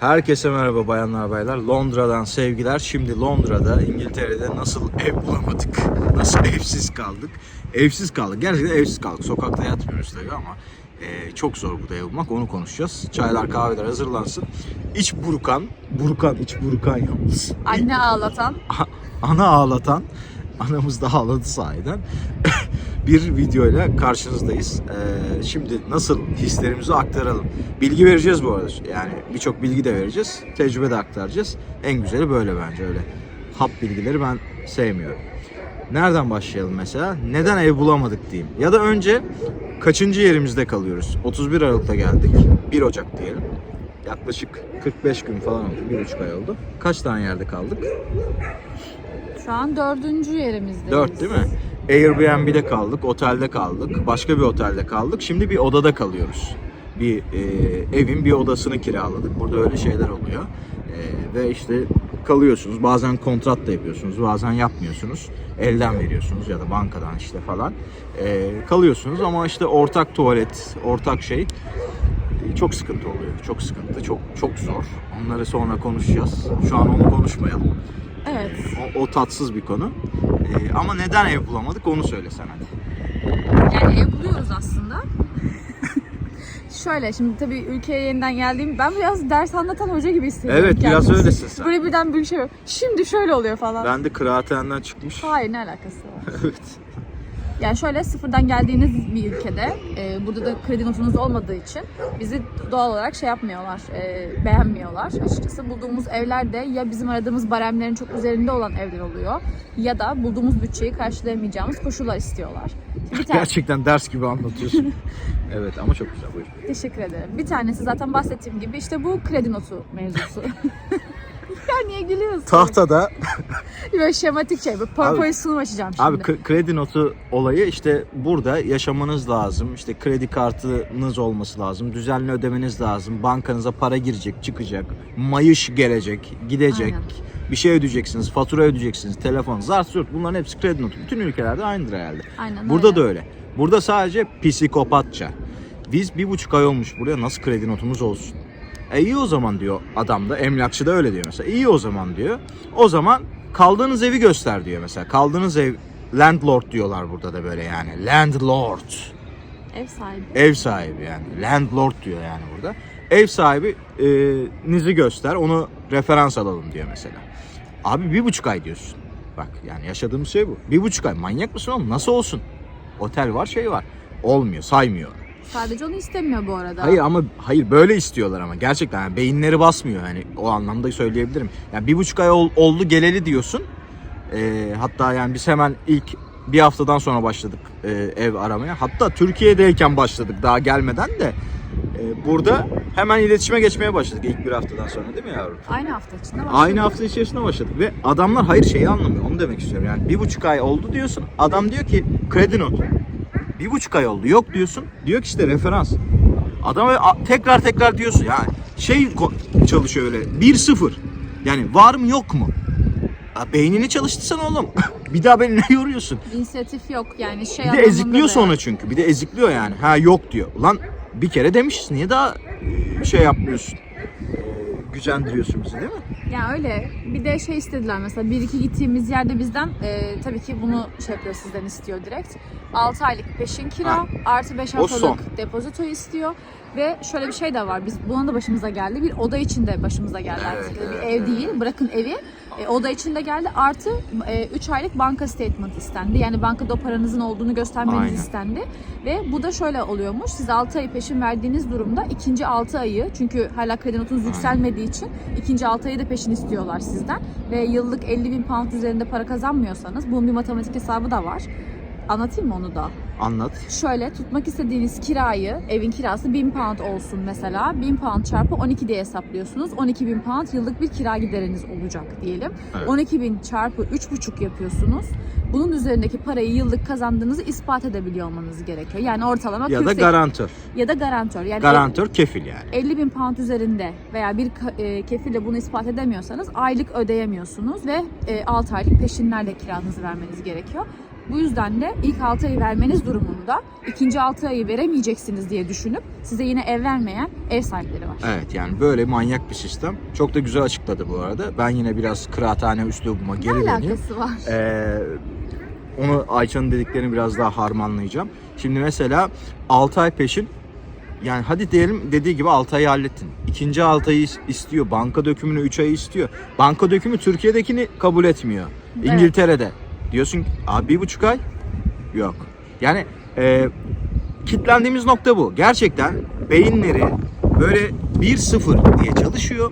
Herkese merhaba bayanlar baylar. Londra'dan sevgiler. Şimdi Londra'da, İngiltere'de nasıl ev bulamadık? Nasıl evsiz kaldık? Evsiz kaldık. Gerçekten evsiz kaldık. Sokakta yatmıyoruz tabii ama e, çok zor burada ev bulmak. Onu konuşacağız. Çaylar, kahveler hazırlansın. İç burukan, burukan, iç burukan yalnız. Anne ağlatan. Ana ağlatan, anamız da ağladı sahiden. Bir videoyla karşınızdayız. Ee, şimdi nasıl hislerimizi aktaralım. Bilgi vereceğiz bu arada. Yani birçok bilgi de vereceğiz. Tecrübe de aktaracağız. En güzeli böyle bence öyle. Hap bilgileri ben sevmiyorum. Nereden başlayalım mesela? Neden ev bulamadık diyeyim. Ya da önce kaçıncı yerimizde kalıyoruz? 31 Aralık'ta geldik. 1 Ocak diyelim. Yaklaşık 45 gün falan oldu. 1,5 ay oldu. Kaç tane yerde kaldık? Şu an dördüncü yerimizdeyiz. 4 değil mi? Airbnb'de kaldık, otelde kaldık, başka bir otelde kaldık. Şimdi bir odada kalıyoruz. Bir e, evin bir odasını kiraladık. Burada öyle şeyler oluyor. E, ve işte kalıyorsunuz. Bazen kontrat da yapıyorsunuz, bazen yapmıyorsunuz. Elden veriyorsunuz ya da bankadan işte falan. E, kalıyorsunuz ama işte ortak tuvalet, ortak şey e, çok sıkıntı oluyor. Çok sıkıntı, çok çok zor. Onları sonra konuşacağız. Şu an onu konuşmayalım. Evet. O, o tatsız bir konu. Ee, ama neden ev bulamadık onu söylesen hadi. Yani ev buluyoruz aslında. Şöyle şimdi tabii ülkeye yeniden geldiğim ben biraz ders anlatan hoca gibi hissediyorum Evet, biraz kendimi. öylesin sen. Böyle birden bir şey Şimdi şöyle oluyor falan. Ben de kıraathaneden çıkmış. Hayır ne alakası var? evet. Yani şöyle sıfırdan geldiğiniz bir ülkede e, burada da kredi notunuz olmadığı için bizi doğal olarak şey yapmıyorlar, e, beğenmiyorlar. Açıkçası bulduğumuz evler de ya bizim aradığımız baremlerin çok üzerinde olan evler oluyor ya da bulduğumuz bütçeyi karşılayamayacağımız koşullar istiyorlar. Bir tane, Gerçekten ders gibi anlatıyorsun. evet ama çok güzel buyur. teşekkür ederim. Bir tanesi zaten bahsettiğim gibi işte bu kredi notu mevzusu. ya niye gülüyorsun? Tahtada Böyle şematik şey. Böyle PowerPoint sunum açacağım şimdi. abi kredi notu olayı işte burada yaşamanız lazım. İşte kredi kartınız olması lazım. Düzenli ödemeniz lazım. Bankanıza para girecek, çıkacak. Mayış gelecek, gidecek. Aynen. Bir şey ödeyeceksiniz, fatura ödeyeceksiniz, telefon, zart zurt bunların hepsi kredi notu. Bütün ülkelerde aynıdır herhalde. Aynen Burada öyle. da öyle. Burada sadece psikopatça. Biz bir buçuk ay olmuş buraya nasıl kredi notumuz olsun? E iyi o zaman diyor adam da emlakçı da öyle diyor mesela. İyi o zaman diyor. O zaman kaldığınız evi göster diyor mesela. Kaldığınız ev landlord diyorlar burada da böyle yani. Landlord. Ev sahibi. Ev sahibi yani. Landlord diyor yani burada. Ev sahibi e, nizi göster onu referans alalım diyor mesela. Abi bir buçuk ay diyorsun. Bak yani yaşadığımız şey bu. Bir buçuk ay manyak mısın oğlum? Nasıl olsun? Otel var şey var. Olmuyor saymıyor. Sadece onu istemiyor bu arada. Hayır ama hayır böyle istiyorlar ama gerçekten yani beyinleri basmıyor hani o anlamda söyleyebilirim. Yani bir buçuk ay ol- oldu geleli diyorsun. Ee, hatta yani biz hemen ilk bir haftadan sonra başladık e, ev aramaya. Hatta Türkiye'deyken başladık daha gelmeden de. e, burada hemen iletişime geçmeye başladık ilk bir haftadan sonra değil mi yavrum? Aynı hafta içinde başladı. Aynı hafta içerisinde başladık ve adamlar hayır şeyi anlamıyor onu demek istiyorum yani bir buçuk ay oldu diyorsun adam diyor ki kredi notu bir buçuk ay oldu. Yok diyorsun. Diyor ki işte referans. Adama a- tekrar tekrar diyorsun. Yani şey çalışıyor öyle. 1-0 yani var mı yok mu? Ya beynini çalıştırsan oğlum. Bir daha beni ne yoruyorsun. İnisiyatif yok yani şey bir de ezikliyor sonra çünkü. Bir de ezikliyor yani. Ha yok diyor. Ulan bir kere demişiz. Niye daha e, şey yapmıyorsun gücendiriyorsun bizi değil mi? Ya öyle. Bir de şey istediler mesela bir iki gittiğimiz yerde bizden e, tabii ki bunu şey yapıyor sizden istiyor direkt. 6 aylık peşin kira Ha. artı 5 O son. haftalık depozito istiyor. Ve şöyle bir şey de var. Biz buna da başımıza geldi. Bir oda içinde başımıza geldi Evet, artık. evet, bir ev değil. Bırakın evi. E, oda içinde geldi. Artı 3 aylık banka statement istendi. Yani bankada o paranızın olduğunu göstermeniz Aynen. istendi. Ve bu da şöyle oluyormuş. Siz 6 ay peşin verdiğiniz durumda ikinci 6 ayı çünkü hala kredi notunuz yükselmediği için ikinci 6 ayı da peşin istiyorlar sizden. Ve yıllık 50 bin pound üzerinde para kazanmıyorsanız bunun bir matematik hesabı da var. Anlatayım mı onu da? Anlat. Şöyle tutmak istediğiniz kirayı, evin kirası 1000 pound olsun mesela. 1000 pound çarpı 12 diye hesaplıyorsunuz. 12 bin pound yıllık bir kira gideriniz olacak diyelim. Evet. 12 bin çarpı 3,5 yapıyorsunuz. Bunun üzerindeki parayı yıllık kazandığınızı ispat edebiliyor olmanız gerekiyor. Yani ortalama Ya da 48 garantör. ya da garantör. Yani Garantör kefil yani. 50 bin pound üzerinde veya bir e, kefille bunu ispat edemiyorsanız aylık ödeyemiyorsunuz ve e, 6 aylık peşinlerle kiranızı vermeniz gerekiyor. Bu yüzden de ilk 6 ayı vermeniz durumunda ikinci 6 ayı veremeyeceksiniz diye düşünüp size yine ev vermeyen ev sahipleri var. Evet yani böyle manyak bir sistem. Çok da güzel açıkladı bu arada. Ben yine biraz kıraathane üslubuma Ne geri döneyim. alakası var? Ee, onu Ayça'nın dediklerini biraz daha harmanlayacağım. Şimdi mesela 6 ay peşin yani hadi diyelim dediği gibi 6 ayı hallettin. İkinci 6 ayı is- istiyor. Banka dökümünü 3 ay istiyor. Banka dökümü Türkiye'dekini kabul etmiyor. Evet. İngiltere'de. Diyorsun abi bir buçuk ay yok. Yani e, kitlendiğimiz nokta bu. Gerçekten beyinleri böyle 1-0 diye çalışıyor.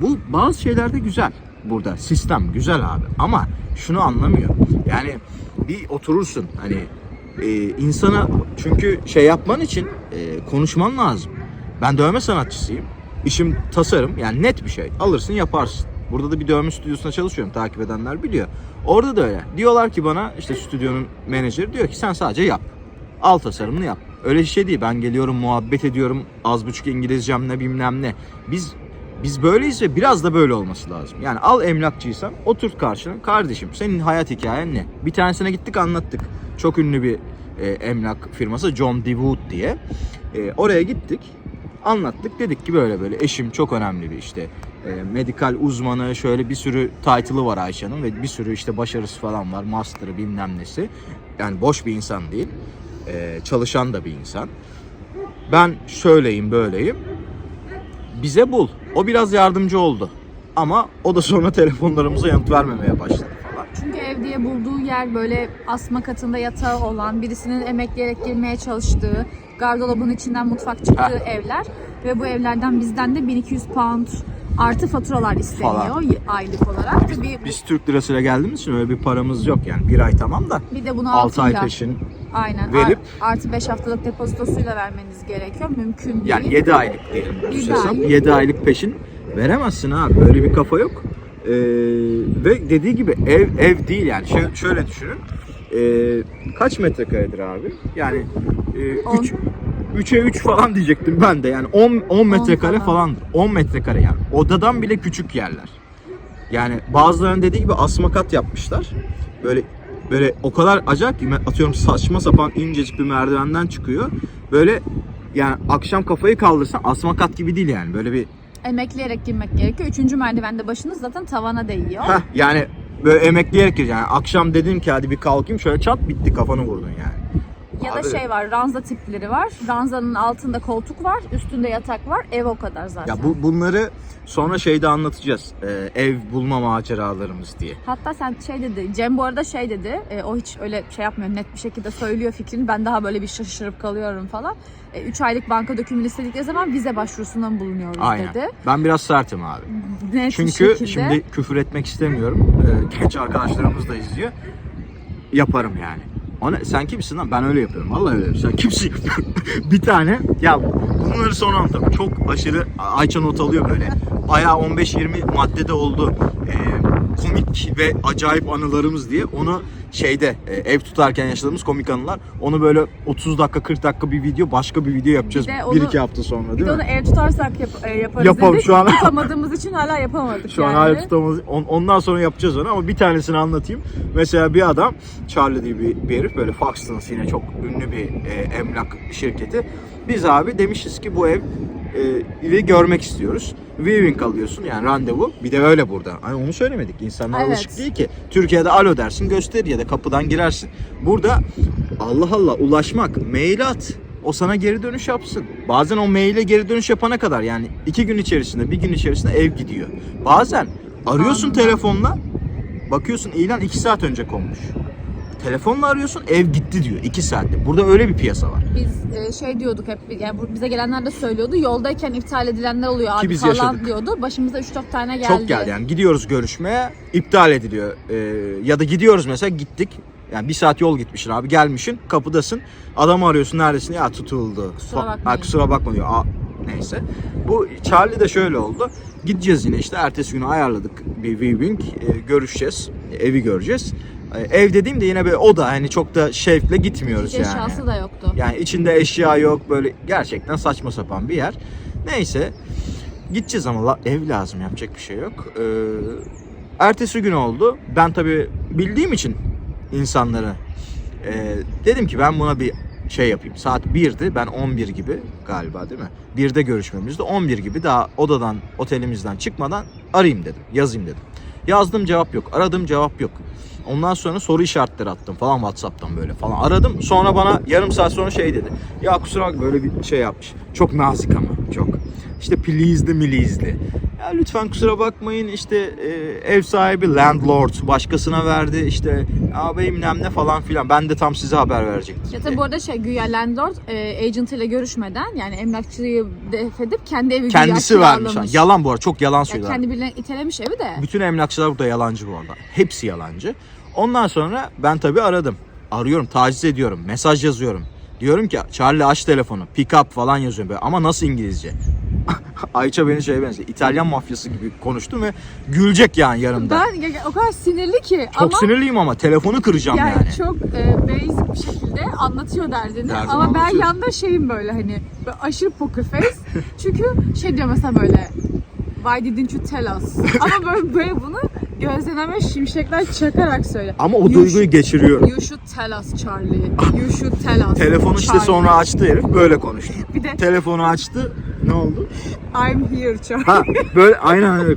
Bu bazı şeylerde güzel burada. Sistem güzel abi. Ama şunu anlamıyor. Yani bir oturursun hani e, insana çünkü şey yapman için e, konuşman lazım. Ben dövme sanatçısıyım. İşim tasarım yani net bir şey. Alırsın yaparsın. Burada da bir dövme stüdyosunda çalışıyorum. Takip edenler biliyor. Orada da öyle. Diyorlar ki bana işte stüdyonun menajeri diyor ki sen sadece yap. Al tasarımını yap. Öyle şey değil. Ben geliyorum muhabbet ediyorum. Az buçuk İngilizcem ne bilmem ne. Biz biz böyleyiz ve biraz da böyle olması lazım. Yani al emlakçıysan oturt karşına. Kardeşim senin hayat hikayen ne? Bir tanesine gittik anlattık. Çok ünlü bir e, emlak firması John DeWood diye. E, oraya gittik. Anlattık. Dedik ki böyle böyle eşim çok önemli bir işte medikal uzmanı şöyle bir sürü title'ı var Ayşe'nin ve bir sürü işte başarısı falan var. Master'ı bilmem nesi. Yani boş bir insan değil. E, çalışan da bir insan. Ben şöyleyim böyleyim. Bize bul. O biraz yardımcı oldu. Ama o da sonra telefonlarımıza yanıt vermemeye başladı falan. Çünkü ev diye bulduğu yer böyle asma katında yatağı olan, birisinin emekleyerek girmeye çalıştığı, gardırobun içinden mutfak çıktığı Heh. evler. Ve bu evlerden bizden de 1200 pound artı faturalar isteniyor Falan. aylık olarak. Tabii Biz Türk lirasıyla geldiğimiz için öyle bir paramız yok yani. Bir ay tamam da bir de bunu 6 ay peşin aynen verip- ar- artı 5 haftalık depozitosuyla vermeniz gerekiyor. Mümkün değil. yani 7 aylık diyelim düz Yedi hesap. aylık. 7 aylık peşin veremezsin abi. Böyle bir kafa yok. Ee, ve dediği gibi ev ev değil yani. Şö- şöyle düşünün. Ee, kaç metrekaredir abi? Yani e, On. 3 3'e 3 falan diyecektim ben de. Yani 10 10 metrekare falan. falandır. 10 metrekare yani. Odadan bile küçük yerler. Yani bazılarının dediği gibi asma kat yapmışlar. Böyle böyle o kadar acayip ki atıyorum saçma sapan incecik bir merdivenden çıkıyor. Böyle yani akşam kafayı kaldırsan asma kat gibi değil yani. Böyle bir Emekleyerek girmek gerekiyor. Üçüncü merdivende başınız zaten tavana değiyor. heh, yani böyle emekleyerek gir- yani akşam dedim ki hadi bir kalkayım şöyle çat bitti kafanı vurdun yani. Ya da Abi- şey var, ranza tipleri var. Ranzanın altında koltuk var, üstünde yatak var. Ev o kadar zaten. Ya bu bunları sonra şeyde anlatacağız. Ee, ev bulma maceralarımız diye. Hatta sen şey dedi, Cem bu arada şey dedi, e, o hiç öyle şey yapmıyor, net bir şekilde söylüyor fikrini. Ben daha böyle bir şaşırıp kalıyorum falan. 3 aylık banka dökümünü istedikleri zaman vize başvurusunda mı bulunuyoruz Aynen. dedi. Ben biraz sertim abi. Net Çünkü şimdi küfür etmek istemiyorum. Ee, genç arkadaşlarımız da izliyor. Yaparım yani. O ne? Sen kimsin lan? Ben öyle yapıyorum. Vallahi öyle yapıyorum. Sen kimsin? bir tane. Ya bunları sonra anlatalım. Çok aşırı Ayça not alıyor böyle. Bayağı 15-20 maddede oldu. Ee, komik ve acayip anılarımız diye. Onu şeyde e, ev tutarken yaşadığımız komik anılar. Onu böyle 30 dakika 40 dakika bir video başka bir video yapacağız. Bir de 1-2 onu- hafta sonra değil Bir de mi? onu ev tutarsak yap, e, yaparız Yapalım, dedik. şu an- Tutamadığımız için hala yapamadık Şu an yani. hala tutamadı. On- Ondan sonra yapacağız onu ama bir tanesini anlatayım. Mesela bir adam, Charlie diye bir, bir herif böyle Foxtons yine çok ünlü bir e, emlak şirketi. Biz abi demişiz ki bu ev e, görmek istiyoruz. Viewing alıyorsun yani randevu. Bir de öyle burada. Hani onu söylemedik. İnsanlar Evet. alışık değil ki. Türkiye'de alo dersin gösterir ya da kapıdan girersin. Burada Allah Allah ulaşmak, mail at. O sana geri dönüş yapsın. Bazen o maile geri dönüş yapana kadar yani iki gün içerisinde, bir gün içerisinde ev gidiyor. Bazen arıyorsun Anladım. telefonla, bakıyorsun ilan iki saat önce konmuş. Telefonla arıyorsun ev gitti diyor iki saatte. Burada öyle bir piyasa var. Biz e, şey diyorduk hep, yani bize gelenler de söylüyordu. Yoldayken iptal edilenler oluyor abi biz falan yaşadık. diyordu. Başımıza 3-4 tane geldi. Çok geldi yani gidiyoruz görüşmeye iptal ediliyor. Ee, ya da gidiyoruz mesela gittik. Yani bir saat yol gitmişsin abi gelmişsin kapıdasın. Adamı arıyorsun neredesin ya tutuldu. Kusura bakmayın. Ha, kusura bakma diyor. Aa, neyse. Bu Charlie de şöyle oldu. Gideceğiz yine işte ertesi günü ayarladık bir viewing. Ee, görüşeceğiz. Evi göreceğiz. Ev dediğim de yine böyle o da hani çok da şevkle gitmiyoruz Hiç yani. eşyası da yoktu. Yani içinde eşya yok böyle gerçekten saçma sapan bir yer. Neyse gideceğiz ama la- ev lazım yapacak bir şey yok. Ee, ertesi gün oldu. Ben tabii bildiğim için insanları Ee, dedim ki ben buna bir şey yapayım. Saat 1'di. Ben 11 gibi galiba değil mi? 1'de görüşmemizde 11 gibi daha odadan otelimizden çıkmadan arayayım dedim. Yazayım dedim. Yazdım cevap yok. Aradım cevap yok. Ondan sonra soru işaretleri attım falan Whatsapp'tan böyle falan. Aradım. Sonra bana yarım saat sonra şey dedi. Ya kusura bakma böyle bir şey yapmış. Çok nazik ama çok. İşte please'li milizli. Ya lütfen kusura bakmayın işte e, ev sahibi landlord başkasına verdi işte ağabeyim nem ne falan filan. Ben de tam size haber verecektim. Ya tabii bu arada şey güya landlord e, agent ile görüşmeden yani emlakçıyı def edip kendi evi Kendisi güya vermiş. kiralamış. Yalan bu arada çok yalan Ya söylüyorlar. kendi birilerine itelemiş evi de. Bütün emlakçılar burada yalancı bu arada. Hepsi yalancı. Ondan sonra ben tabii aradım. Arıyorum, taciz ediyorum, mesaj yazıyorum. Diyorum ki Charlie aç telefonu, pick up falan yazıyorum böyle. Ama nasıl İngilizce? Ayça beni şeye benziyor. İtalyan mafyası gibi konuştum ve gülecek yani yanımda. Ben o kadar sinirli ki Çok ama sinirliyim ama telefonu kıracağım yani, yani. çok e, basic bir şekilde anlatıyor derdini Derdini ama ben anlatıyor. yanda şeyim böyle hani böyle aşırı poker face çünkü şey diyor mesela böyle Why didn't you tell us? Ama böyle, böyle bunu gözlerine şimşekler çakarak söyle. Ama o You duyguyu should- geçiriyorum. You should tell us Charlie. You should tell us. Telefonu işte Charlie. sonra açtı herif böyle konuştu. Bir de Telefonu açtı. Ne oldu? I'm here Charlie. Ha böyle aynen öyle.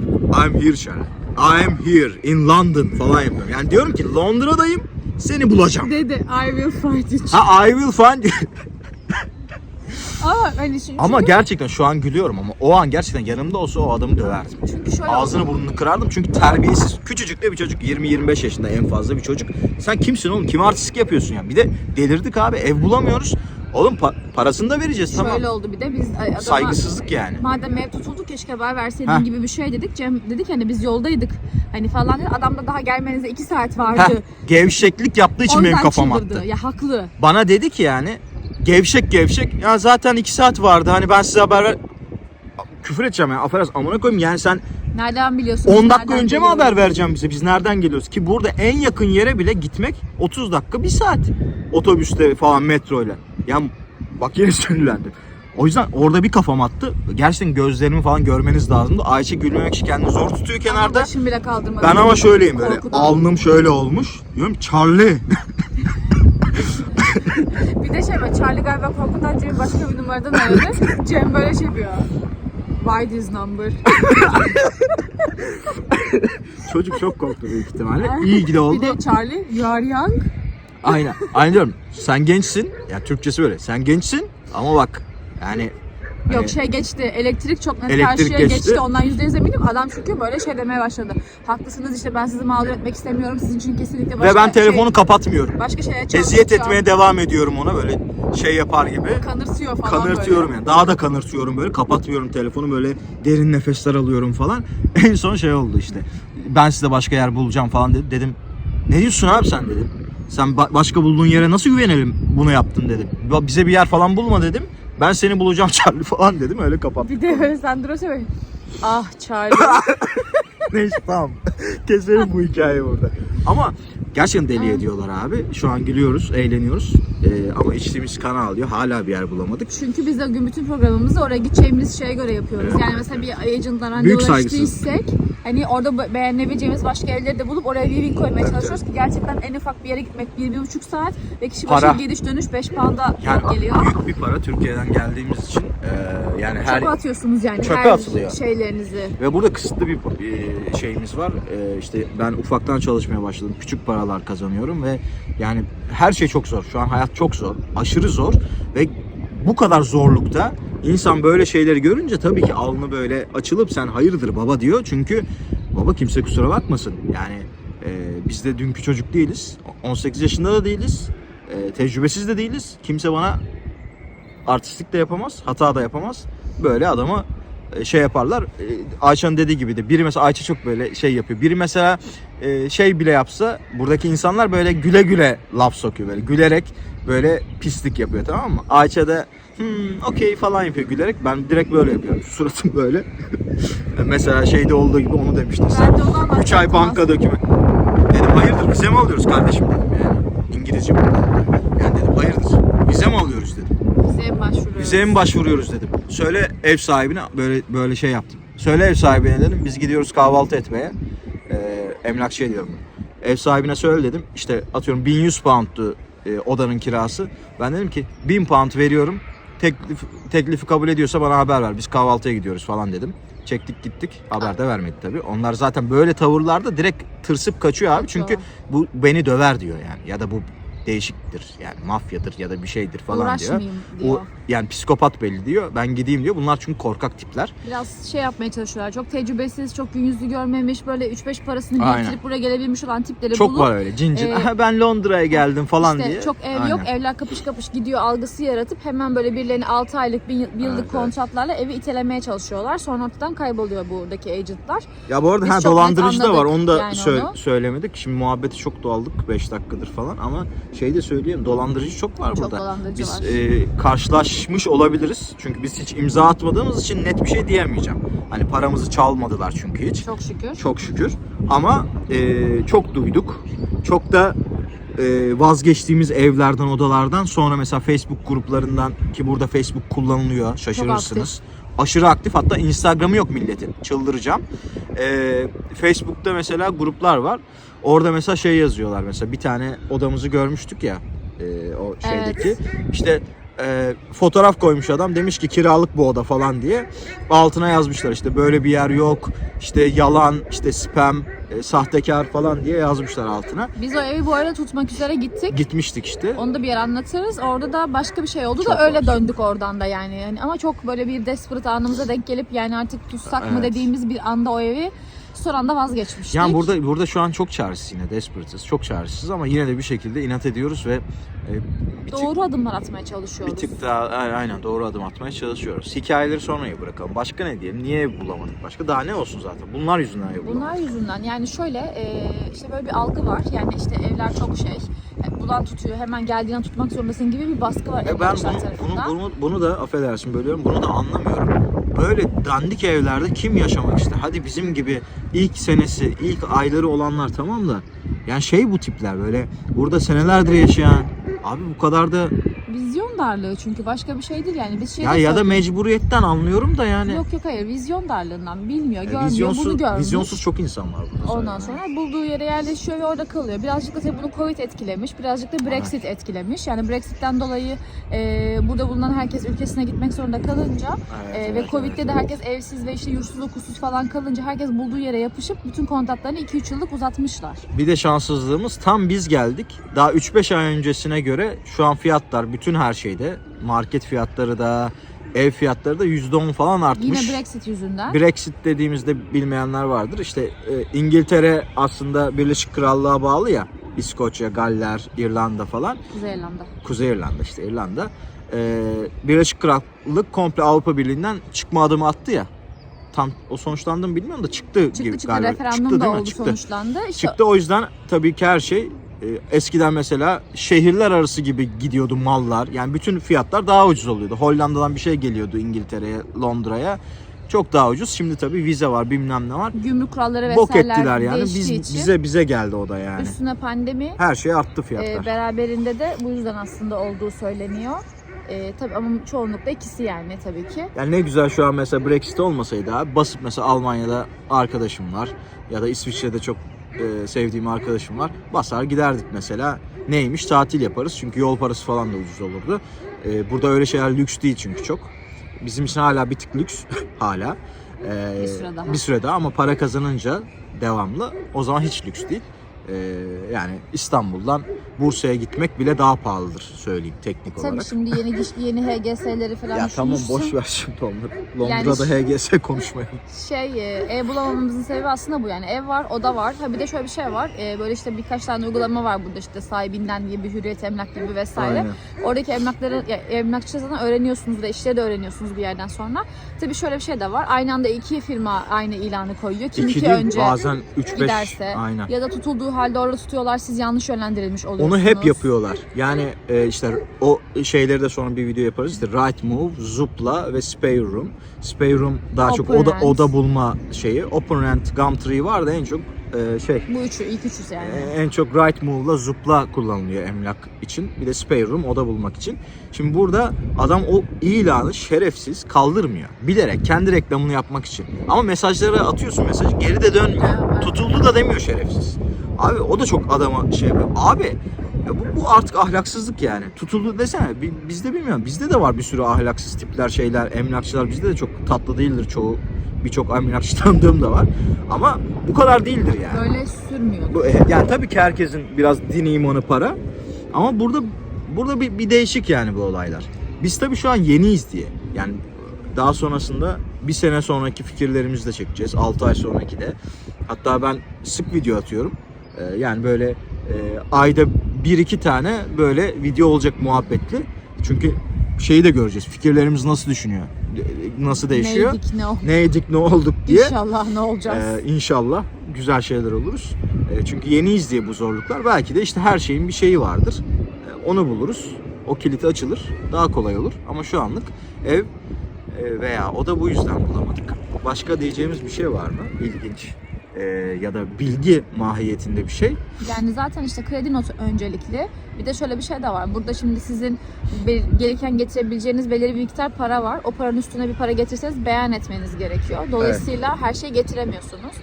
I'm here Charlie. I'm here in London falan yapıyorum. Yani diyorum ki Londra'dayım seni bulacağım. Dedi I will fight you. Ha I will find you. Ama hani şimdi Ama gerçekten şu an gülüyorum ama o an gerçekten yanımda olsa o adamı döverdim. çünkü şöyle Ağzını burnunu kırardım çünkü terbiyesiz. Küçücük de bir çocuk 20-25 yaşında en fazla bir çocuk. Sen kimsin oğlum? Kim artistlik yapıyorsun ya? Bir de delirdik abi ev bulamıyoruz. Oğlum pa- parasını da vereceğiz tamam. Şöyle oldu bir de biz adama, Saygısızlık yani. Madem ev tutuldu keşke haber verseydin Heh. gibi bir şey dedik. Cem dedi ki hani biz yoldaydık. Hani falan dedi. Adam da daha gelmenize iki saat vardı. Heh, gevşeklik yaptığı için benim Ondan kafam çıldırdı. attı. Ya haklı. Bana dedi ki yani gevşek gevşek ya zaten 2 saat vardı hani ben size haber ver... Küfür edeceğim ya affedersin amına koyayım yani sen Nereden biliyorsun? 10 dakika önce mi geliyoruz? haber vereceğim bize biz nereden geliyoruz ki burada en yakın yere bile gitmek 30 dakika 1 saat otobüste falan metroyla. Ya bak yine sinirlendim. O yüzden orada bir kafam attı. Gerçekten gözlerimi falan görmeniz lazımdı. Ayşe gülmemek için kendini zor tutuyor Ama kenarda. başım bile kaldırmadı. Ben ama şöyleyim böyle. Korkudan. Alnım şöyle olmuş. Diyorum Charlie. De şey var. Charlie galiba korkudan Cem başka bir numaradan aradı. Cem böyle şey yapıyor. Why this number? Çocuk çok korktu büyük ihtimalle. İyi de oldu. Bir de Charlie, you are young. Aynen. Aynen diyorum. Sen gençsin. Ya Türkçesi böyle. Sen gençsin ama bak yani hani Yok şey geçti. Elektrik çok net Elektrik karşıya geçti. geçti. Ondan yüzde yüz eminim. Adam çünkü böyle şey demeye başladı. Haklısınız işte ben sizi mağdur etmek istemiyorum. Sizin için kesinlikle başka ve ben telefonu şey, kapatmıyorum. başka şeye Eziyet çalışacağım. etmeye devam ediyorum ona böyle şey yapar gibi. kanırtıyor falan Kanırtıyorum yani. Daha da kanırtıyorum böyle. Kapatmıyorum telefonu böyle derin nefesler alıyorum falan. En son şey oldu işte. Ben size başka yer bulacağım falan dedi. Dedim ne diyorsun abi sen dedim. Sen ba- başka bulduğun yere nasıl güvenelim bunu yaptın dedim. Ba- Bize bir yer falan bulma dedim. Ben seni bulacağım Charlie falan dedim öyle kapattım. Bir de öyle sen durursa böyle. Ah Charlie. Neyse tamam. Keselim bu hikayeyi burada. Ama gerçekten deli ediyorlar abi. Şu an gülüyoruz, eğleniyoruz. Ee, ama içtiğimiz kan ağlıyor. Hala bir yer bulamadık. Çünkü biz de gün bütün programımızı oraya gideceğimiz şeye göre yapıyoruz. Evet. Yani mesela bir Büyük randevulaştıysak hani orada be- beğenebileceğimiz başka evleri de bulup oraya living koymaya Evet, çalışıyoruz ki gerçekten en ufak bir yere gitmek bir, bir buçuk saat ve kişi başı Para. gidiş dönüş 5 pound'a Yani geliyor. büyük bir para Türkiye'den geldiğimiz için ee, yani her Çöpe atıyorsunuz yani Çöpe her atılıyor. şeylerinizi. ve burada kısıtlı bir e, şeyimiz var. E, işte ben ufaktan çalışmaya başladım. Küçük paralar kazanıyorum ve yani her şey çok zor. Şu an hayat çok zor. Aşırı zor ve bu kadar zorlukta insan böyle şeyleri görünce tabii ki alnı böyle açılıp sen hayırdır baba diyor. Çünkü baba kimse kusura bakmasın. Yani e, biz de dünkü çocuk değiliz. 18 yaşında da değiliz. E, tecrübesiz de değiliz. Kimse bana artistlik de yapamaz, hata da yapamaz. Böyle adamı şey yaparlar. E, Ayça'nın dediği gibi de biri mesela Ayça çok böyle şey yapıyor. Biri mesela e, şey bile yapsa buradaki insanlar böyle güle güle laf sokuyor böyle gülerek böyle pislik yapıyor tamam mı? Ayça da hmm, okey falan yapıyor gülerek. Ben direkt böyle yapıyorum. Suratım böyle. mesela şeyde olduğu gibi onu demiştin sen. Ben de onu anlatacağım. 3 ay banka dökümü. Dedim hayırdır vize mi alıyoruz kardeşim dedim yani. İngilizce. Yani dedim hayırdır vize mi alıyoruz dedim. Vizeye başvuruyoruz. Vizeye mi başvuruyoruz dedim. Söyle ev sahibine böyle böyle şey yaptım. Söyle ev sahibine dedim biz gidiyoruz kahvaltı etmeye. Ee, emlakçıya diyorum. Ev sahibine söyle dedim. İşte atıyorum 1100 pound'tu e, odanın kirası. Ben dedim ki 1000 pound veriyorum. Teklif, teklifi kabul ediyorsa bana haber ver. Biz kahvaltıya gidiyoruz falan dedim. Çektik gittik. Haber de vermedi tabii. Onlar zaten böyle tavırlarda direkt tırsıp kaçıyor abi. Çünkü bu beni döver diyor yani. Ya da bu değişiktir yani mafyadır ya da bir şeydir falan diyor. Diyor. Yani psikopat belli diyor. Ben gideyim diyor. Bunlar çünkü korkak tipler. Biraz şey yapmaya çalışıyorlar. Çok tecrübesiz, çok gün yüzü görmemiş, böyle 3-5 parasını Aynen. biriktirip buraya gelebilmiş olan tipleri Çok bulup var öyle cincin. e, "Aha, ben Londra'ya geldim falan işte diye. çok ev Aynen. yok, evler kapış kapış gidiyor algısı yaratıp hemen böyle birilerini 6 aylık, 1 yıllık Evet, evet. kontratlarla evi itelemeye çalışıyorlar. Sonra ortadan kayboluyor buradaki agentlar. Ya bu arada Biz ha, çok dolandırıcı da var. Onu da yani sö- onu. söylemedik. Şimdi muhabbeti çok doğaldık 5 dakikadır falan ama şey de söyleyeyim dolandırıcı çok var Çok burada. dolandırıcı Biz var. e, karşılaşmış olabiliriz. Çünkü biz hiç imza atmadığımız için net bir şey diyemeyeceğim. Hani paramızı çalmadılar çünkü hiç. Çok şükür. Çok şükür. Ama e, çok duyduk. Çok da e, vazgeçtiğimiz evlerden, odalardan sonra mesela Facebook gruplarından ki burada Facebook kullanılıyor şaşırırsınız. Aşırı aktif hatta Instagram'ı yok milletin. Çıldıracağım. E, Facebook'ta mesela gruplar var. Orada mesela şey yazıyorlar mesela bir tane odamızı görmüştük ya e, o şeydeki. İşte e, fotoğraf koymuş adam demiş ki kiralık bu oda falan diye. Altına yazmışlar işte böyle bir yer yok. işte yalan, işte spam, e, sahtekar falan diye yazmışlar altına. Biz o evi bu arada tutmak üzere gittik. Gitmiştik işte. Onu da bir yer anlatırız. Orada da başka bir şey oldu Çok da öyle var. döndük oradan da yani. yani. Ama çok böyle bir desperate anımıza denk gelip yani artık tutsak mı Evet. dediğimiz bir anda o evi son anda vazgeçmiştik. Yani burada burada şu an çok çaresiz yine desperate'ız. Çok çaresiz ama yine de bir şekilde inat ediyoruz ve e, bir tık, Doğru adımlar atmaya bir çalışıyoruz. tık daha aynen doğru adım atmaya çalışıyoruz. Hikayeleri sonraya bırakalım. Başka ne diyelim? Niye ev bulamadık başka? Daha ne olsun zaten? Bunlar yüzünden ev bulamadık. Bunlar yüzünden yani şöyle e, işte böyle bir algı var. Yani işte evler çok şey. e, Bulan tutuyor. Hemen geldiğinden tutmak zorundasın gibi bir baskı var Ve evler ben bunu, bunu, bunu, bunu da affedersin bölüyorum bunu da anlamıyorum. Böyle dandik evlerde kim yaşamak ister? Hadi bizim gibi ilk senesi, ilk ayları olanlar tamam da yani şey bu tipler böyle burada senelerdir yaşayan abi bu kadar da Vizyon darlığı çünkü başka bir şey değil yani. Biz şey ya ya da mecburiyetten anlıyorum da yani Yok yok hayır vizyon darlığından bilmiyor, E, görmüyor, vizyonsuz, bunu görmüş. vizyonsuz çok insan var burada. Ondan zaten. sonra bulduğu yere yerleşiyor ve orada kalıyor. Birazcık da tabii bunu Covid etkilemiş, birazcık da Brexit etkilemiş. Yani Brexit'ten dolayı e, burada bulunan herkes ülkesine gitmek zorunda kalınca Evet, e, ve evet, Covid'de evet. de herkes evsiz ve işte yurtsuz okulsuz falan kalınca herkes bulduğu yere yapışıp bütün kontratlarını 2-3 yıllık uzatmışlar. Bir de şanssızlığımız tam biz geldik. Daha 3-5 ay öncesine göre şu an fiyatlar bütün her şeyde market fiyatları da ev fiyatları da %10 falan artmış. Yine Brexit yüzünden. Brexit dediğimizde bilmeyenler vardır. İşte e, İngiltere aslında Birleşik Krallığa bağlı ya. İskoçya, Galler, İrlanda falan. Kuzey İrlanda. Kuzey İrlanda işte İrlanda. E, Birleşik Krallık komple Avrupa Birliği'nden çıkma adımı attı ya. Tam o sonuçlandı mı bilmiyorum da çıktı, Çıktı gibi çıktı galiba. referandum çıktı, da değil mi? oldu Çıktı. sonuçlandı. İşte Çıktı o yüzden tabii ki her şey eskiden mesela şehirler arası gibi gidiyordu mallar. Yani bütün fiyatlar daha ucuz oluyordu. Hollanda'dan bir şey geliyordu İngiltere'ye, Londra'ya. Çok daha ucuz. Şimdi tabii vize var, bilmem ne var. gümrük kuralları Bok vesaireler ettiler yani. Biz için bize bize geldi o da yani. üstüne pandemi Her şey arttı e, fiyatlar. beraberinde de bu yüzden aslında olduğu söyleniyor. E, tabii ama çoğunlukla ikisi yani tabii ki. Yani ne güzel şu an mesela Brexit olmasaydı abi basıp mesela Almanya'da arkadaşım var ya da İsviçre'de çok e, sevdiğim arkadaşım var. Basar giderdik mesela. Neymiş tatil yaparız çünkü yol parası falan da ucuz olurdu. E, burada öyle şeyler lüks değil çünkü çok. Bizim için hala bir tık lüks hala. E, Bir süre daha. Bir süre daha ama para kazanınca devamlı o zaman hiç lüks değil. E, yani İstanbul'dan Bursa'ya gitmek bile daha pahalıdır söyleyeyim teknik Tabii olarak. şimdi yeni yeni HGS'leri falan Ya tamam boş ver şimdi onları. Yani Londra'da ş- HGS konuşmayalım. Şey e, ev bulamamamızın sebebi aslında bu yani ev var oda var ha bir de şöyle bir şey var E, böyle işte birkaç tane uygulama var burada işte sahibinden gibi hürriyet emlak gibi vesaire Aynen. oradaki emlakları ya, emlakçı zaten öğreniyorsunuz da işleri de öğreniyorsunuz bir yerden sonra tabii şöyle bir şey de var aynı anda iki firma aynı ilanı koyuyor kim İki ki değil, önce bazen 3-5 giderse aynen. ya da tutulduğu halde orada tutuyorlar siz yanlış yönlendirilmiş oluyorsunuz. Onu hep yapıyorlar. Yani e, işte o şeyleri de sonra bir video yaparız. İşte Right Move, Zoopla ve Spare Room. Spare Room daha çok Open oda Rent. oda bulma şeyi. Open Rent, Gumtree var da en çok e, şey Bu üçü ilk üçüsü yani. e, en çok Right Move'la Zoopla kullanılıyor emlak için. Bir de Spare Room oda bulmak için. Şimdi burada adam o ilanı şerefsiz kaldırmıyor. Bilerek kendi reklamını yapmak için. Ama mesajlara atıyorsun mesajı geri de dönmüyor. Tutuldu da demiyor şerefsiz. Abi o da çok adama şey yapıyor. Abi bu, bu artık ahlaksızlık yani. Tutuldu desene. Bi- Bizde bilmiyorum. Bizde de var bir sürü ahlaksız tipler, şeyler, emlakçılar. Bizde de çok tatlı değildir çoğu. Birçok emlakçı tanıdığım da var. Ama bu kadar değildir yani. Böyle sürmüyor. Bu, e, yani tabii ki herkesin biraz dini imanı para. Ama burada burada bir, bir değişik yani bu olaylar. Biz tabii şu an yeniyiz diye. Yani daha sonrasında bir sene sonraki fikirlerimizi de çekeceğiz. 6 ay sonraki de. Hatta ben sık video atıyorum. Ee, yani böyle e, ayda bir iki tane böyle video olacak muhabbetli. Çünkü şeyi de göreceğiz. Fikirlerimiz nasıl düşünüyor? Nasıl değişiyor? Neydik ne o? Neydik ne olduk diye. İnşallah ne olacağız. Ee, inşallah güzel şeyler oluruz. Ee, çünkü yeniyiz diye bu zorluklar. Belki de işte her şeyin bir şeyi vardır. Ee, onu buluruz. O kilidi açılır. Daha kolay olur. Ama şu anlık ev e, veya o da bu yüzden bulamadık. Başka diyeceğimiz bir şey var mı? İlginç. Ee, ya da bilgi mahiyetinde bir şey. Yani zaten işte kredi notu öncelikli. Bir de şöyle bir şey de var. Burada şimdi sizin gelirken getirebileceğiniz belirli bir miktar para var. O paranın üstüne bir para getirseniz beyan etmeniz gerekiyor. Dolayısıyla her şeyi getiremiyorsunuz.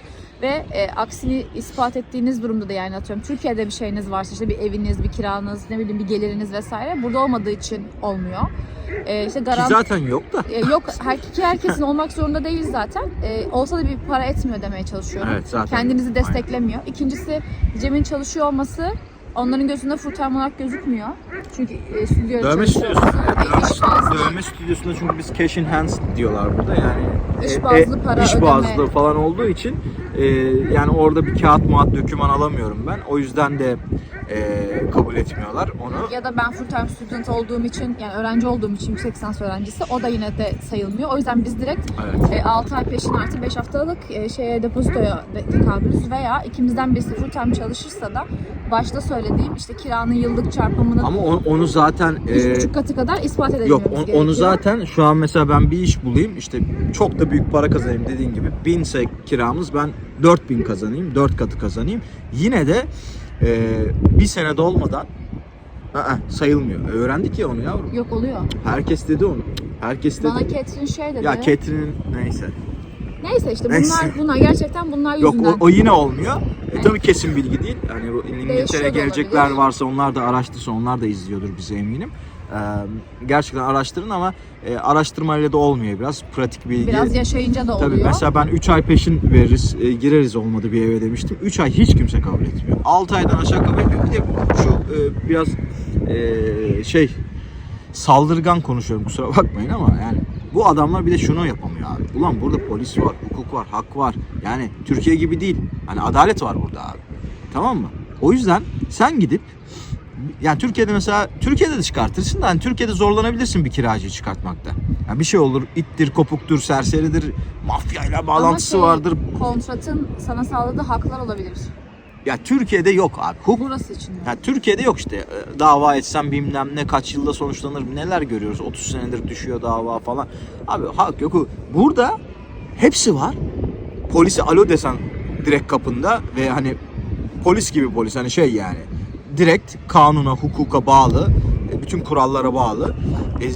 Ve e, aksini ispat ettiğiniz durumda da yani atıyorum Türkiye'de bir şeyiniz varsa işte bir eviniz, bir kiranız, ne bileyim bir geliriniz vesaire burada olmadığı için olmuyor. E, işte Ki garanti zaten yok da. e, yok her ki herkesin olmak zorunda değil zaten. E, olsa da bir para etmiyor demeye çalışıyorum. Evet zaten. Kendinizi Aynen. desteklemiyor. İkincisi Cem'in çalışıyor olması onların gözünde full time olarak gözükmüyor. Çünkü e, stüdyo Dövme stüdyosu. E, iş bazlı, Dövme stüdyosunda çünkü biz cash in hands diyorlar burada yani. İş e, bazlı para iş ödeme. bazlı falan olduğu için e, yani orada bir kağıt muat döküman alamıyorum ben. O yüzden de e, kabul etmiyorlar onu. ya da ben full time student olduğum için yani öğrenci olduğum için yüksek lisans öğrencisi o da yine de sayılmıyor. O yüzden biz direkt Evet. e, 6 ay peşin artı 5 haftalık e, şeye depozitoya de- tekabülüz veya ikimizden birisi full time çalışırsa da başta söylediğim işte kiranın yıllık çarpımının Ama o- onu zaten e, katı kadar ispat edebilmemiz Yok on- gerekiyor. onu zaten şu an mesela ben bir iş bulayım işte çok da büyük para kazanayım dediğin gibi binse kiramız ben 4000 kazanayım 4 katı kazanayım yine de e, bir sene dolmadan Aa, sayılmıyor. Öğrendik ya onu yavrum. Yok oluyor. Herkes dedi onu. Herkes dedi. Bana Catherine şey dedi. ya Catherine'in neyse. Neyse işte bunlar Neyse. bunlar gerçekten bunlar Yok yüzünden. o, o yine olmuyor. E, tabii kesin bilgi değil. Hani bu İngiltere'ye Değişiyor da gelecekler olabilir. varsa onlar da araştırsın. Onlar da izliyordur bizi eminim. Gerçekten araştırın ama e, araştırmayla da olmuyor biraz. Pratik bilgi. Biraz yaşayınca da oluyor. Tabii mesela ben 3 ay peşin veririz, e, gireriz olmadı bir eve demiştim. 3 ay hiç kimse kabul etmiyor. 6 aydan aşağı kabul etmiyor. Bir de şu e, biraz e, şey saldırgan konuşuyorum kusura bakmayın ama yani bu adamlar bir de şunu yapamıyor abi. Ulan burada polis var, hukuk var, hak var. Yani Türkiye gibi değil. Hani adalet var burada abi. Tamam mı? O yüzden sen gidip yani Türkiye'de mesela Türkiye'de de çıkartırsın da hani Türkiye'de zorlanabilirsin bir kiracıyı çıkartmakta. Yani bir şey olur, ittir, kopuktur, serseridir, mafyayla bağlantısı Ama şey, vardır. Kontratın sana sağladığı haklar olabilir. Ya Türkiye'de yok abi. Hukuk Burası için. ya Türkiye'de yok işte. Ee, Dava etsem bilmem ne kaç yılda sonuçlanır neler görüyoruz. 30 senedir düşüyor dava falan. Abi hak yok. Burada hepsi var. Polise alo desen direkt kapında ve hani polis gibi polis hani şey yani direkt kanuna, hukuka bağlı, e, bütün kurallara bağlı. E,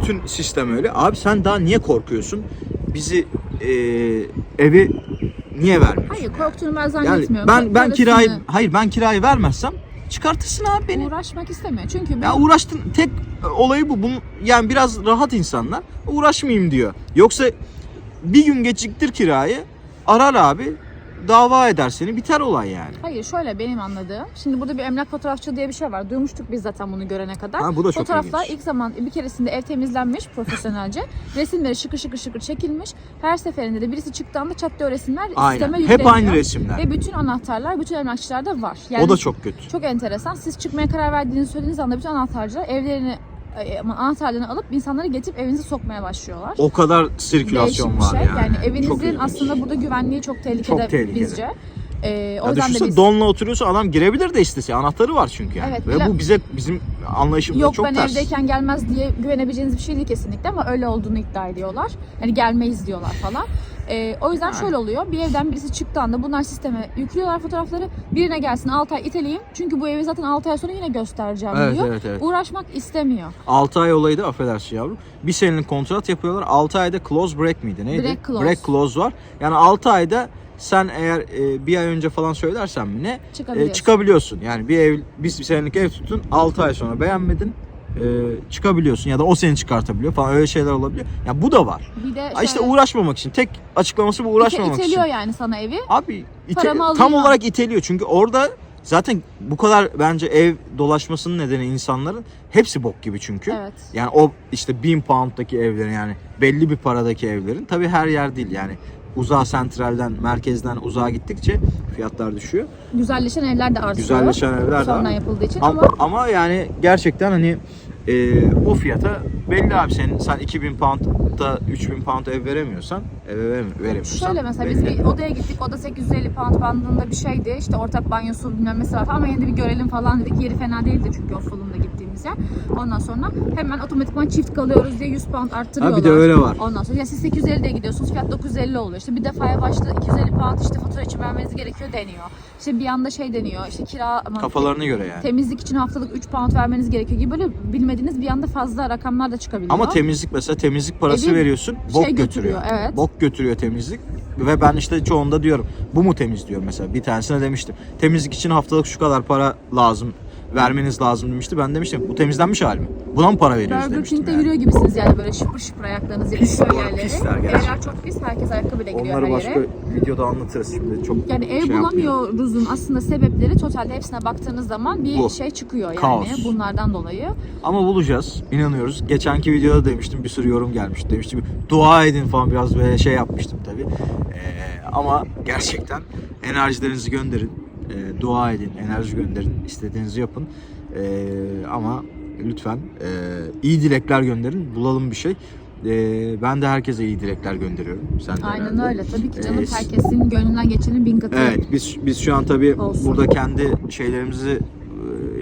bütün sistem öyle. Abi sen daha niye korkuyorsun? Bizi e, evi niye vermiyorsun? Hayır korktuğunu ben Yani zannetmiyorum. ben ben Parasını kirayı hayır ben kirayı vermezsem çıkartırsın abi beni. uğraşmak istemiyor. Çünkü ben Ya uğraştın tek olayı bu. Bunun yani biraz rahat insanlar uğraşmayayım diyor. Yoksa bir gün geciktir kirayı arar abi dava eder seni biter olay yani. Hayır şöyle benim anladığım. Şimdi burada bir emlak fotoğrafçılığı diye bir şey var. Duymuştuk biz zaten bunu görene kadar. Ha, bu da çok Fotoğraflar ilginç. ilk zaman bir keresinde ev temizlenmiş profesyonelce. Resimleri şıkır şıkır şıkır çekilmiş. Her seferinde de birisi çıktığında çat diye o resimler sisteme Aynen. yükleniyor. Hep aynı resimler. Ve bütün anahtarlar bütün emlakçılarda var. Yani o da çok kötü. Çok enteresan. Siz çıkmaya karar verdiğinizi söylediğiniz anda bütün anahtarcılar evlerini anahtarlarını alıp insanları getirip evinize sokmaya başlıyorlar. O kadar sirkülasyon var şey. yani. Çok evinizin aslında burada güvenliği çok tehlikede, Çok tehlikeli. bizce. Ee, o Ya düşünsene biz donla oturuyorsa adam girebilir de istese anahtarı var çünkü yani. Evet, Ve bile- bu bize bizim anlayışımıza yok çok ben ters. evdeyken gelmez diye güvenebileceğiniz bir şey değil kesinlikle ama öyle olduğunu iddia ediyorlar. Hani gelmeyiz diyorlar falan. Ee, o yüzden şöyle oluyor. Bir evden birisi çıktığı anda bunlar sisteme yüklüyorlar fotoğrafları. Birine gelsin 6 ay iteleyeyim. Çünkü bu evi zaten 6 ay sonra yine göstereceğim Evet, diyor. evet, evet. Uğraşmak istemiyor. 6 ay olayı da affedersin yavrum. Bir senelik kontrat yapıyorlar. 6 ayda close break miydi neydi? Break clause var. Yani 6 ayda sen eğer e, bir ay önce falan söylersen mi ne e, Çıkabiliyorsun. çıkabiliyorsun. Yani bir ev biz bir senelik ev tuttun 6 ay sonra beğenmedin e, çıkabiliyorsun ya da o seni çıkartabiliyor falan öyle şeyler olabiliyor. Ya bu da var. Bir de Ha işte şöyle- uğraşmamak için tek açıklaması bu uğraşmamak için. iteliyor yani sana evi. Abi ite- tam olarak iteliyor çünkü orada zaten bu kadar bence ev dolaşmasının nedeni insanların hepsi bok gibi çünkü. Evet. Yani o işte 1000 pound'daki evlerin yani belli bir paradaki evlerin tabii her yer değil yani uzağa sentralden merkezden uzağa gittikçe fiyatlar düşüyor. Güzelleşen evler de artıyor. Güzelleşen evler de Sonradan yapıldığı için Ama, ama ama yani gerçekten hani e, o fiyata belli abi senin sen 2000 pound'da 3000 pound ev veremiyorsan eve veremi- veremiyorsan. Şöyle mesela biz bir odaya gittik. Oda 850 pound bandında bir şeydi. İşte ortak banyosu bilmem var falan. Ama yine de bir görelim falan dedik. Yeri fena değildi çünkü o Fulham'da gittiğimiz yer. Ondan sonra hemen otomatikman çift kalıyoruz diye 100 pound arttırıyorlar. Ha bir de öyle var. Ondan sonra ya siz 850'de gidiyorsunuz fiyat 950 oluyor. İşte bir defaya başta 250 pound işte fatura için vermeniz gerekiyor deniyor. İşte bir anda şey deniyor. İşte kira Kafalarına göre yani. temizlik için haftalık 3 pound vermeniz gerekiyor gibi böyle bilmediğiniz bir anda fazla rakamlar da çıkabiliyor. Ama temizlik mesela temizlik parası Evi veriyorsun. Bok şey götürüyor. götürüyor, evet. Bok götürüyor temizlik. Ve ben işte çoğunda diyorum bu mu temiz diyorum mesela. Bir tanesine demiştim. Temizlik için haftalık şu kadar para lazım vermeniz lazım demişti. Ben demiştim bu temizlenmiş hali mi? Buna mı para veriyoruz Burger demiştim. King'de yani. yürüyor gibisiniz yani böyle şıpır şıpır ayaklarınız Pis, bu arada yerleri. pisler gerçekten. Evler çok pis. Herkes ayakkabıyla giriyor Onları her başka yere. videoda anlatırız şimdi. Çok Yani ev şey yapmayalım. bulamıyoruzun aslında sebepleri totalde hepsine baktığınız zaman bir Bu. şey çıkıyor yani Kaos. bunlardan dolayı. Ama bulacağız. inanıyoruz. Geçenki videoda demiştim bir sürü yorum gelmişti. Demiştim dua edin falan biraz böyle şey yapmıştım tabii. Ee, ama gerçekten enerjilerinizi gönderin. Ee, dua edin, enerji gönderin. istediğinizi yapın. Ee, ama lütfen e, iyi dilekler gönderin. Bulalım bir şey. Ee, ben de herkese iyi dilekler gönderiyorum. Sen de Aynen herhalde. öyle. Tabii ki canım Ee, herkesin gönlünden geçenin bin katı. Evet biz biz şu an tabii Olsun. burada kendi şeylerimizi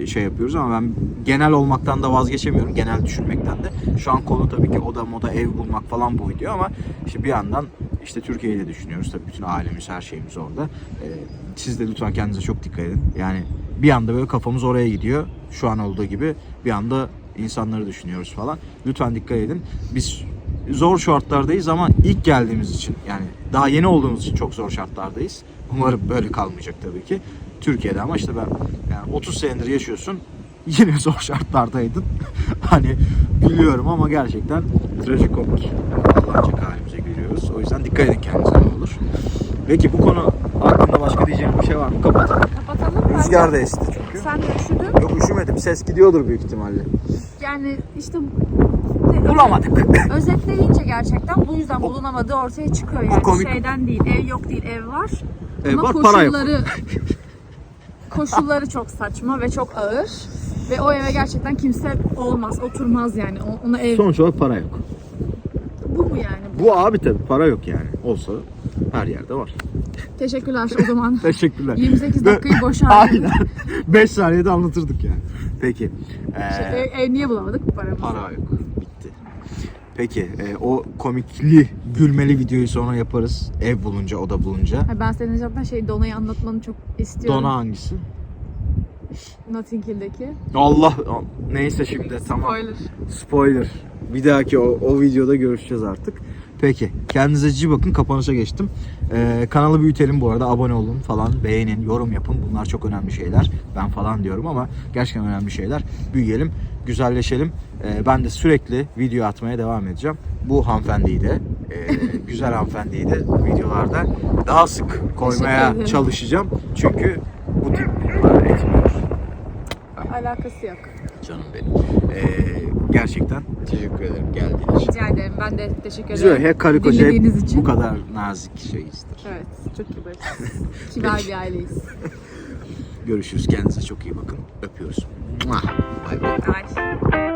e, şey yapıyoruz ama ben genel olmaktan da vazgeçemiyorum. Genel düşünmekten de. Şu an konu tabii ki oda moda ev bulmak falan bu video ama işte bir yandan işte Türkiye'yi de düşünüyoruz. Tabii bütün ailemiz her şeyimiz orada. E, siz de lütfen kendinize çok dikkat edin. Yani bir anda böyle kafamız oraya gidiyor. Şu an olduğu gibi bir anda insanları düşünüyoruz falan. Lütfen dikkat edin. Biz zor şartlardayız ama ilk geldiğimiz için yani daha yeni olduğumuz için çok zor şartlardayız. Umarım böyle kalmayacak tabii ki. Türkiye'de ama işte ben yani 30 senedir yaşıyorsun yine zor şartlardaydın. hani biliyorum ama gerçekten trajikomik. Ağlanacak halimize gülüyoruz. O yüzden dikkat edin kendinize ne olur. Peki bu konu hakkında başka diyeceğim bir şey var mı? Kapatalım. Kapatalım. Rüzgar da esti çünkü. Sen de üşüdün. Yok üşümedim. Ses gidiyordur büyük ihtimalle. Yani işte Bulamadık. özetleyince gerçekten bu yüzden bulunamadığı ortaya çıkıyor yani. komik. Şeyden değil, ev yok değil, ev var. Ev Ama var, para yok. koşulları koşulları çok saçma ve çok ağır. Ve o eve gerçekten kimse olmaz, oturmaz yani. Ona ev Sonuç olarak para yok. Bu mu yani? Bu abi tabii para yok yani. Olsa her yerde var. Teşekkürler o zaman. Teşekkürler. 28 Ve- dakikayı boşa harcadık. Aynen. 5 saniyede anlatırdık yani. Peki. Ee, Şey, ev, ev niye bulamadık? Paramız. para yok. Bitti. Peki e, o komikli, gülmeli videoyu sonra yaparız. Ev bulunca, oda bulunca. Ha, Ben senin zaten şey Dona'yı anlatmanı çok istiyorum. Dona hangisi? Notting Hill'deki. Allah neyse şimdi tamam. Spoiler. Spoiler. Bir dahaki o, o videoda görüşeceğiz artık. Peki. Kendinize iyi bakın. Kapanışa geçtim. Ee, kanalı büyütelim bu arada. Abone olun falan. Beğenin, yorum yapın. Bunlar çok önemli şeyler. Ben falan diyorum ama gerçekten önemli şeyler. Büyüyelim, güzelleşelim. Ee, ben de sürekli video atmaya devam edeceğim. Bu hanımefendiyi de, e, güzel hanımefendiyi de videolarda daha sık koymaya çalışacağım. Çünkü bu tip. Alakası yok. Canım benim. Ee, gerçekten teşekkür ederim geldiğin için. Rica ederim. Ben de teşekkür Biz ederim. öyle hep karı koca hep Dinlediğiniz için. bu kadar nazik şeyizdir. Evet. Çok kibarız. Kibar bir aileyiz. Görüşürüz. Kendinize çok iyi bakın. Öpüyoruz. Mua. Bay bay. Ay.